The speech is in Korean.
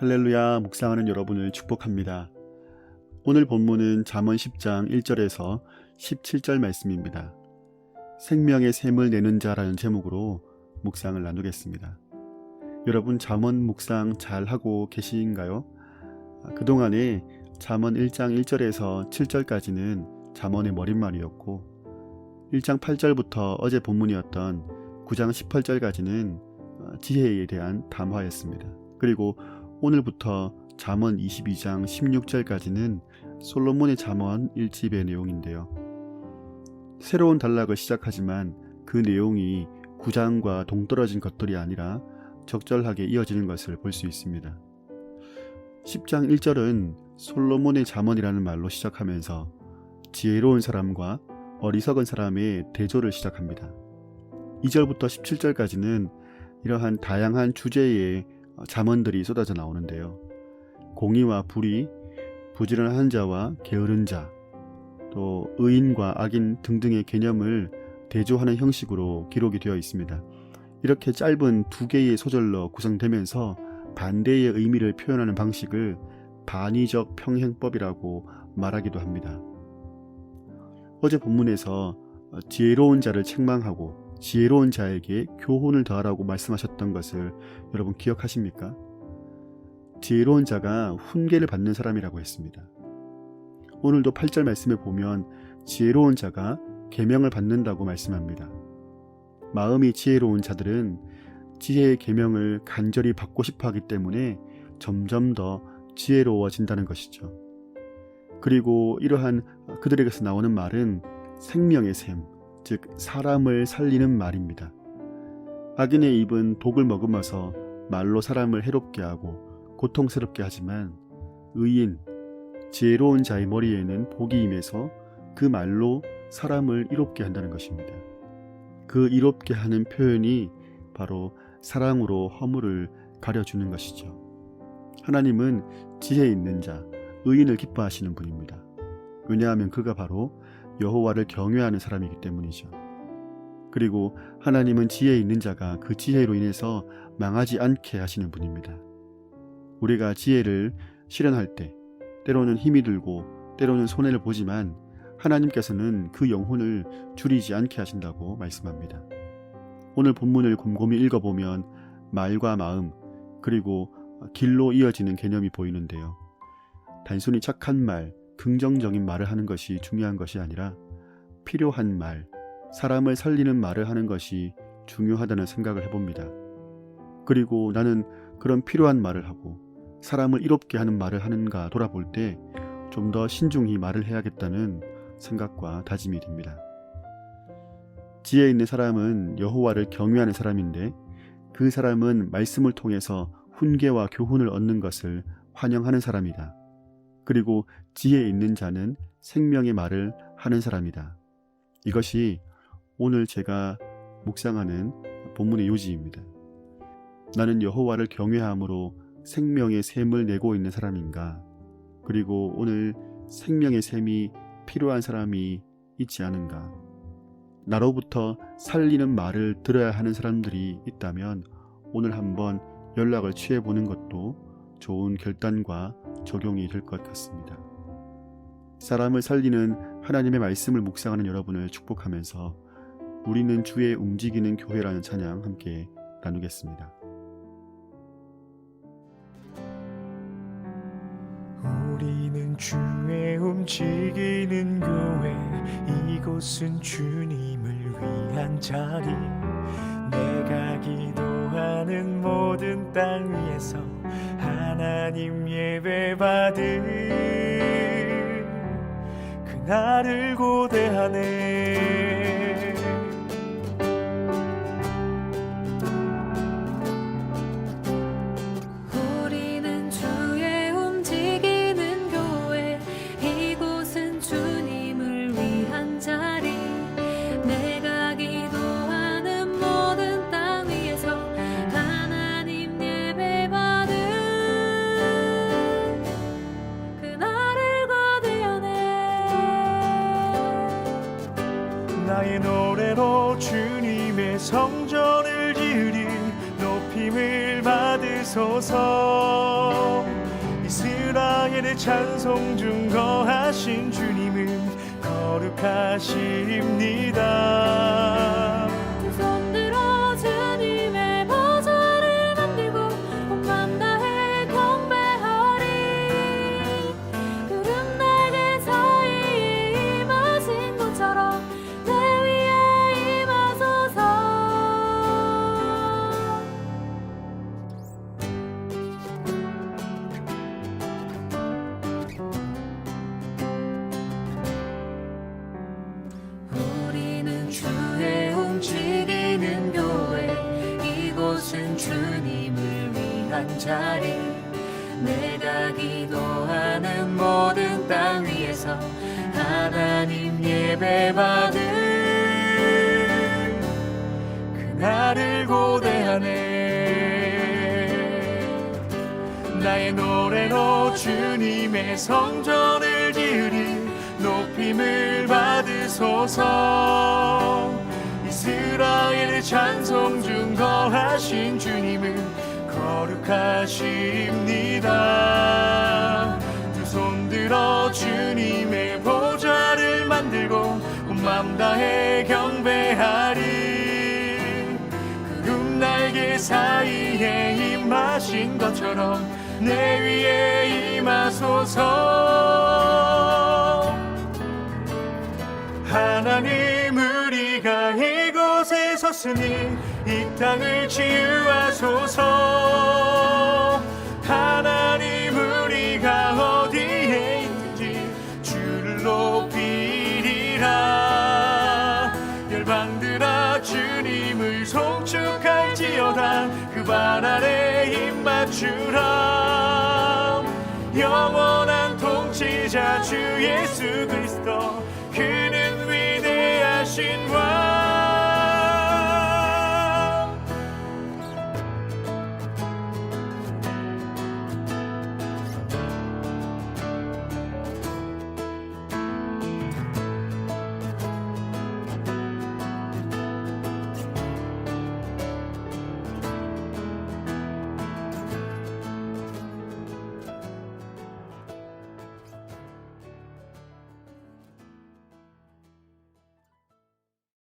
할렐루야 묵상하는 여러분을 축복합니다. 오늘 본문은 잠언 10장 1절에서 17절 말씀입니다. 생명의 샘을 내는 자라는 제목으로 묵상을 나누겠습니다. 여러분 잠언 묵상 잘 하고 계신가요? 아, 그동안에 잠언 1장 1절에서 7절까지는 잠언의 머릿말이었고 1장 8절부터 어제 본문이었던 9장 18절까지는 어, 지혜에 대한 담화였습니다. 그리고 오늘부터 잠언 22장 16절까지는 솔로몬의 잠언 1집의 내용인데요. 새로운 단락을 시작하지만 그 내용이 9장과 동떨어진 것들이 아니라 적절하게 이어지는 것을 볼 수 있습니다. 10장 1절은 솔로몬의 잠언이라는 말로 시작하면서 지혜로운 사람과 어리석은 사람의 대조를 시작합니다. 2절부터 17절까지는 이러한 다양한 주제의 잠언들이 쏟아져 나오는데요. 공의와 불의, 부지런한 자와 게으른 자, 또 의인과 악인 등등의 개념을 대조하는 형식으로 기록이 되어 있습니다. 이렇게 짧은 두 개의 소절로 구성되면서 반대의 의미를 표현하는 방식을 반의적 평행법이라고 말하기도 합니다. 어제 본문에서 지혜로운 자를 책망하고 지혜로운 자에게 교훈을 더하라고 말씀하셨던 것을 여러분 기억하십니까? 지혜로운 자가 훈계를 받는 사람이라고 했습니다. 오늘도 8절 말씀에 보면 지혜로운 자가 계명을 받는다고 말씀합니다. 마음이 지혜로운 자들은 지혜의 계명을 간절히 받고 싶어 하기 때문에 점점 더 지혜로워진다는 것이죠. 그리고 이러한 그들에게서 나오는 말은 생명의 샘, 즉 사람을 살리는 말입니다. 악인의 입은 독을 머금어서 말로 사람을 해롭게 하고 고통스럽게 하지만 의인, 지혜로운 자의 머리에는 복이 임해서 그 말로 사람을 이롭게 한다는 것입니다. 그 이롭게 하는 표현이 바로 사랑으로 허물을 가려주는 것이죠. 하나님은 지혜 있는 자, 의인을 기뻐하시는 분입니다. 왜냐하면 그가 바로 여호와를 경외하는 사람이기 때문이죠. 그리고 하나님은 지혜 있는 자가 그 지혜로 인해서 망하지 않게 하시는 분입니다. 우리가 지혜를 실현할 때 때로는 힘이 들고 때로는 손해를 보지만 하나님께서는 그 영혼을 줄이지 않게 하신다고 말씀합니다. 오늘 본문을 곰곰이 읽어보면 말과 마음 그리고 길로 이어지는 개념이 보이는데요. 단순히 착한 말, 긍정적인 말을 하는 것이 중요한 것이 아니라 필요한 말, 사람을 살리는 말을 하는 것이 중요하다는 생각을 해봅니다. 그리고 나는 그런 필요한 말을 하고 사람을 이롭게 하는 말을 하는가 돌아볼 때 좀 더 신중히 말을 해야겠다는 생각과 다짐이 됩니다. 지혜 있는 사람은 여호와를 경외하는 사람인데 그 사람은 말씀을 통해서 훈계와 교훈을 얻는 것을 환영하는 사람이다. 그리고 지혜 있는 자는 생명의 말을 하는 사람이다. 이것이 오늘 제가 묵상하는 본문의 요지입니다. 나는 여호와를 경외함으로 생명의 샘을 내고 있는 사람인가? 그리고 오늘 생명의 샘이 필요한 사람이 있지 않은가? 나로부터 살리는 말을 들어야 하는 사람들이 있다면 오늘 한번 연락을 취해 보는 것도 좋은 결단과 적용이 될 것 같습니다. 사람을 살리는 하나님의 말씀을 묵상하는 여러분을 축복하면서 우리는 주의 움직이는 교회라는 찬양 함께 나누겠습니다. 우리는 주의 움직이는 교회 이곳은 주님을 위한 자리 내가 기도하는 모든 땅 위에서 하나님 예배 받을 그날을 고대하네 성전을 지으리 높임을 받으소서. 이스라엘의 찬송 중 거하신 주님은 거룩하십니다 한 자리. 내가 기도하는 모든 땅 위에서 하나님 예배 받을 그날을 고대하네. 나의 노래로 주님의 성전을 지으리 높임을 받으소서. 이스라엘의 찬송 중 거하신 주님은 거룩하십니다. 두 손 들어 주님의 보좌를 만들고 온맘 다해 경배하리. 구름 날개 사이에 임하신 것처럼 내 위에 임하소서. 하나님 섰으니 이 땅을 치유하소서. 하나님 우리가 어디에 있든지 주를 높이리라. 열방들아 주님을 송축할지어다. 그 발 아래 힘 맞추라. 영원한 통치자 주 예수 그리스도